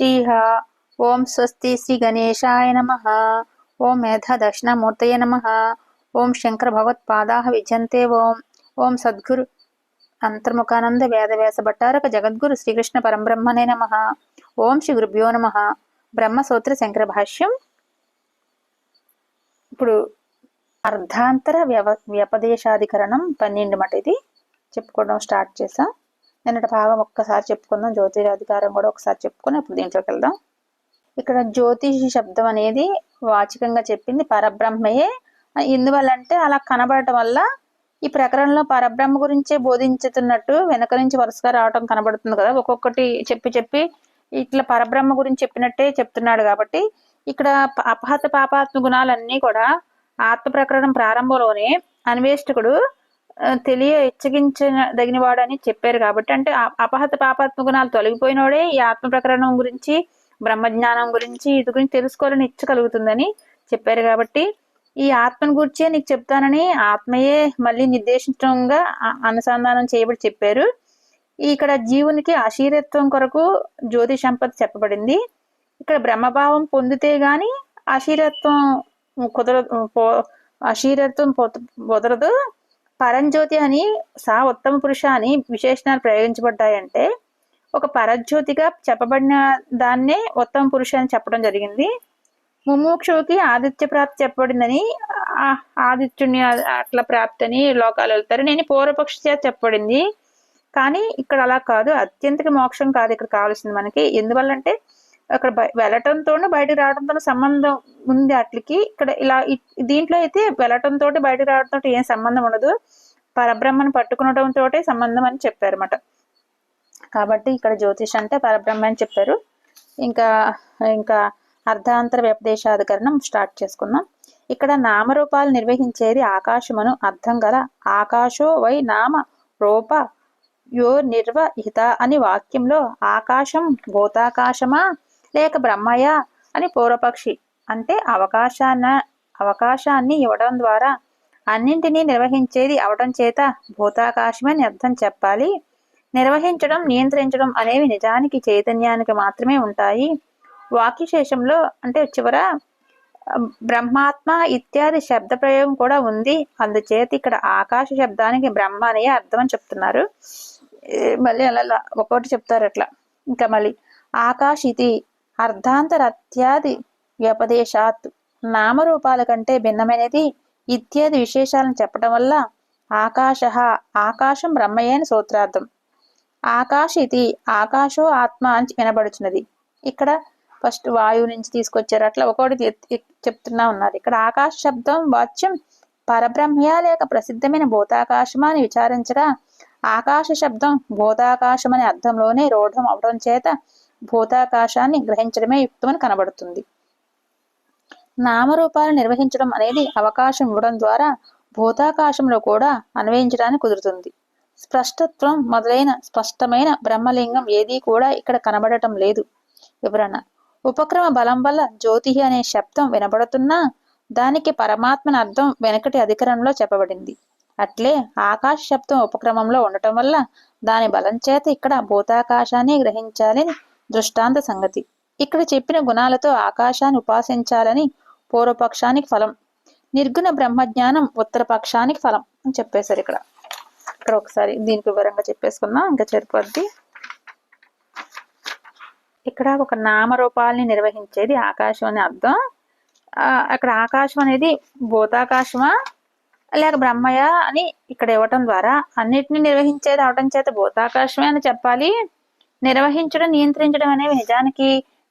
శ్రీహ ఓం స్వస్తి శ్రీ గణేశాయ నమ ఓం మేధ దక్షిణామూర్తయ నమ ఓం శంకర భగవత్పాదా విజంతే ఓం ఓం సద్గురు అంతర్ముఖానంద వేదవ్యాస భట్టారక జగద్గురు శ్రీకృష్ణ పరంబ్రహ్మనే నమ ఓం శ్రీ గురుభ్యో నమ బ్రహ్మసూత్ర శంకర భాష్యం ఇప్పుడు అర్ధాంతర వ్యవ వ్యపదేశాధికరణం పన్నెండు మాట ఇది చెప్పుకోవడం స్టార్ట్ చేసాం నిన్నటి భాగం ఒక్కసారి చెప్పుకుందాం. జ్యోతిరాధికారం కూడా ఒకసారి చెప్పుకొని ఇప్పుడు దీంట్లోకి వెళ్దాం. ఇక్కడ జ్యోతిషి శబ్దం అనేది వాచికంగా చెప్పింది పరబ్రహ్మయే. ఎందువల్లంటే అలా కనబడటం వల్ల ఈ ప్రకరణలో పరబ్రహ్మ గురించే బోధించుతున్నట్టు వెనక నుంచి వరుసగా రావటం కనబడుతుంది కదా. ఒక్కొక్కటి చెప్పి చెప్పి ఇట్లా పరబ్రహ్మ గురించి చెప్పినట్టే చెప్తున్నాడు కాబట్టి ఇక్కడ అపహత పాపాత్మ గుణాలన్నీ కూడా ఆత్మ ప్రకరణం ప్రారంభంలోనే అన్వేషకుడు తెలియ హెచ్చగించదగిన వాడని చెప్పారు కాబట్టి అంటే అపహత పాపాత్మ గుణాలు తొలగిపోయినోడే ఈ ఆత్మ ప్రకరణం గురించి బ్రహ్మజ్ఞానం గురించి ఇది గురించి తెలుసుకోవాలని ఇచ్చ కలుగుతుందని చెప్పారు కాబట్టి ఈ ఆత్మను గురించే నీకు చెప్తానని ఆత్మయే మళ్ళీ నిర్దేశించడంగా అనుసంధానం చేయబడి చెప్పారు. ఇక్కడ జీవునికి అశీరత్వం కొరకు జ్యోతి సంపద చెప్పబడింది. ఇక్కడ బ్రహ్మభావం పొందితే గాని అశీరత్వం కుదరదు అశీరత్వం కుదరదు పరంజ్యోతి అని సా ఉత్తమ పురుష అని విశేషణాలు ప్రయోగించబడ్డాయంటే ఒక పరజ్యోతిగా చెప్పబడిన దాన్నే ఉత్తమ పురుష అని చెప్పడం జరిగింది. ముముక్షువుకి ఆదిత్య ప్రాప్తి చెప్పబడిందని ఆదిత్యుని అట్లా ప్రాప్తి అని లోకాలు వెళ్తారు. నేను పూర్వపక్ష చేత చెప్పబడింది. కానీ ఇక్కడ అలా కాదు. అత్యంతక మోక్షం కాదు. ఇక్కడ కావాల్సింది మనకి. ఎందువల్లంటే అక్కడ వెళ్ళటంతో బయటకు రావడంతో సంబంధం ఉంది అట్లకి. ఇక్కడ ఇలా ఇ- దీంట్లో అయితే వెళ్ళటంతో బయటకు రావడంతో ఏం సంబంధం ఉండదు. పరబ్రహ్మను పట్టుకునడంతో సంబంధం అని చెప్పారు అనమాట కాబట్టి ఇక్కడ జ్యోతిష్ అంటే పరబ్రహ్మ అని చెప్పారు. ఇంకా ఇంకా అర్ధాంతర వ్యపదేశాధికరణం స్టార్ట్ చేసుకుందాం. ఇక్కడ నామరూపాలు నిర్వహించేది ఆకాశమును అర్థం గల ఆకాశో వై నామ రూప యో నిర్వహిత అని వాక్యంలో ఆకాశం భూతాకాశమా లేక బ్రహ్మయ్య అని పూర్వపక్షి అంటే అవకాశాన్న అవకాశాన్ని ఇవ్వడం ద్వారా అన్నింటినీ నిర్వహించేది అవడం చేత భూతాకాశమని అర్థం చెప్పాలి. నిర్వహించడం నియంత్రించడం అనేవి నిజానికి చైతన్యానికి మాత్రమే ఉంటాయి. వాక్యశేషంలో అంటే చివర బ్రహ్మాత్మ ఇత్యాది శబ్ద ప్రయోగం కూడా ఉంది. అందుచేత ఇక్కడ ఆకాశ శబ్దానికి బ్రహ్మ అనే అర్థం అని చెప్తున్నారు. మళ్ళీ అలా అలా ఒక్కొక్కటి చెప్తారు అట్లా. ఇంకా మళ్ళీ ఆకాశ్ ఇది అర్ధాంతరత్యాది వ్యపదేశాత్ నామరూపాల కంటే భిన్నమైనది ఇత్యాది విశేషాలను చెప్పడం వల్ల ఆకాశ ఆకాశం బ్రహ్మయే అని సూత్రార్థం. ఆకాశ ఇది ఆకాశో ఆత్మ అని వినబడుచున్నది. ఇక్కడ ఫస్ట్ వాయువు నుంచి తీసుకొచ్చారు. అట్లా ఒకటి చెప్తున్నా ఉన్నారు. ఇక్కడ ఆకాశ శబ్దం వాచ్యం పరబ్రహ్మయా లేక ప్రసిద్ధమైన భూతాకాశమా అని విచారించగా ఆకాశ శబ్దం భూతాకాశం అనే అర్థంలోనే రూఢం అవడం చేత భూతాకాశాన్ని గ్రహించడమే యుక్తమని కనబడుతుంది. నామరూపాలు నిర్వహించడం అనేది అవకాశం ఇవ్వడం ద్వారా భూతాకాశంలో కూడా అన్వయించడానికి కుదురుతుంది. స్పష్టత్వం మొదలైన స్పష్టమైన బ్రహ్మలింగం ఏదీ కూడా ఇక్కడ కనబడటం లేదు. వివరణ. ఉపక్రమ బలం వల్ల జ్యోతి అనే శబ్దం వినబడుతున్నా దానికి పరమాత్మన అర్థం వెనకటి అధికరణలో చెప్పబడింది. అట్లే ఆకాశ శబ్దం ఉపక్రమంలో ఉండటం వల్ల దాని బలం చేత ఇక్కడ భూతాకాశాన్ని గ్రహించాలని దృష్టాంత సంగతి. ఇక్కడ చెప్పిన గుణాలతో ఆకాశాన్ని ఉపాసించాలని పూర్వపక్షానికి ఫలం నిర్గుణ బ్రహ్మజ్ఞానం ఉత్తర పక్షానికి ఫలం అని చెప్పేశారు ఇక్కడ. ఇక్కడ ఒకసారి దీనికి వివరంగా చెప్పేసుకుందాం ఇంకా సరిపోద్ది ఇక్కడ ఒక నామరూపాలని నిర్వహించేది ఆకాశం అనే అర్థం. ఆ, అక్కడ ఆకాశం అనేది భూతాకాశమా లేక బ్రహ్మయా అని ఇక్కడ ఇవ్వటం ద్వారా అన్నిటిని నిర్వహించేది అవటం చేత భూతాకాశమే అని చెప్పాలి. నిర్వహించడం నియంత్రించడం అనేవి నిజానికి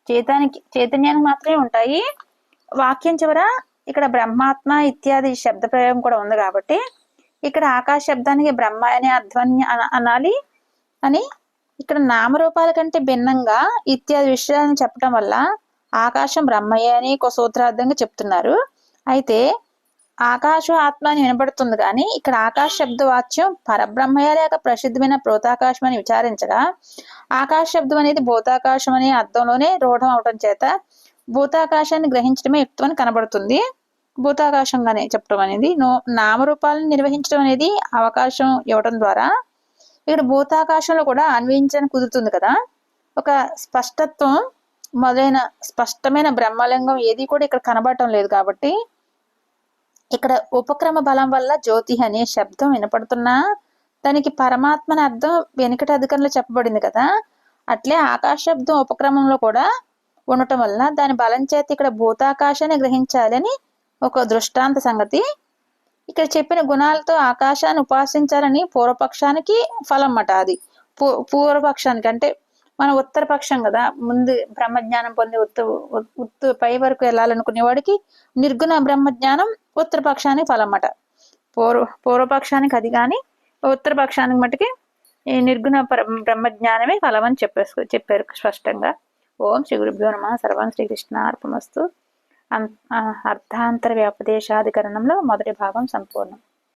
చైతానికి చైతన్యానికి మాత్రమే ఉంటాయి. వాక్యం చివర ఇక్కడ బ్రహ్మాత్మ ఇత్యాది శబ్ద ప్రయోగం కూడా ఉంది కాబట్టి ఇక్కడ ఆకాశ శబ్దానికి బ్రహ్మ అనే అధ్వన్య అన- అనాలి అని ఇక్కడ నామరూపాల కంటే భిన్నంగా ఇత్యాది విషయాలను చెప్పడం వల్ల ఆకాశం బ్రహ్మయ్య అని ఒక సూత్రార్థంగా చెప్తున్నారు. అయితే ఆకాశం ఆత్మ అని వినబడుతుంది కానీ ఇక్కడ ఆకాశ శబ్దవాచ్యం పరబ్రహ్మయ లేక ప్రసిద్ధమైన ప్రోతాకాశం అని విచారించగా ఆకాశ శబ్దం అనేది భూతాకాశం అనే అర్థంలోనే రూఢం అవటం చేత భూతాకాశాన్ని గ్రహించడమే యుక్తమని కనబడుతుంది. భూతాకాశంగానే చెప్పడం అనేది నో నామరూపాలను నిర్వహించడం అనేది అవకాశం ఇవ్వడం ద్వారా ఇక్కడ భూతాకాశంలో కూడా అన్వయించడానికి కుదురుతుంది కదా. ఒక స్పష్టత్వం మొదలైన స్పష్టమైన బ్రహ్మలింగం ఏది కూడా ఇక్కడ కనబడటం లేదు కాబట్టి ఇక్కడ ఉపక్రమ బలం వల్ల జ్యోతి అనే శబ్దం వినపడుతున్నా. దానికి పరమాత్మని అర్థం వెనుకటి అధికంలో చెప్పబడింది కదా. అట్లే ఆకాశ శబ్దం ఉపక్రమంలో కూడా ఉండటం వల్ల దాని బలం చేత ఇక్కడ భూతాకాశాన్ని గ్రహించాలని ఒక దృష్టాంత సంగతి. ఇక్కడ చెప్పిన గుణాలతో ఆకాశాన్ని ఉపాసించాలని పూర్వపక్షానికి ఫలం అన్నమాట అది పూర్వపక్షానికి అంటే మన ఉత్తర పక్షం కదా ముందు బ్రహ్మజ్ఞానం పొంది ఉత్తు ఉత్తు పై వరకు వెళ్ళాలనుకునే వాడికి నిర్గుణ బ్రహ్మజ్ఞానం ఉత్తర పక్షానికి ఫలం అన్నమాట పూర్వ పూర్వపక్షానికి అది కానీ ఉత్తర పక్షానికి మటుకి ఈ నిర్గుణ బ్రహ్మజ్ఞానమే ఫలం అని చెప్పేసు చెప్పారు స్పష్టంగా. ఓం శ్రీ గురుభ్యో నమ. సర్వం శ్రీకృష్ణ అర్పమస్తు అర్థాంతర వ్యాపదేశాధికరణంలో మొదటి భాగం సంపూర్ణం.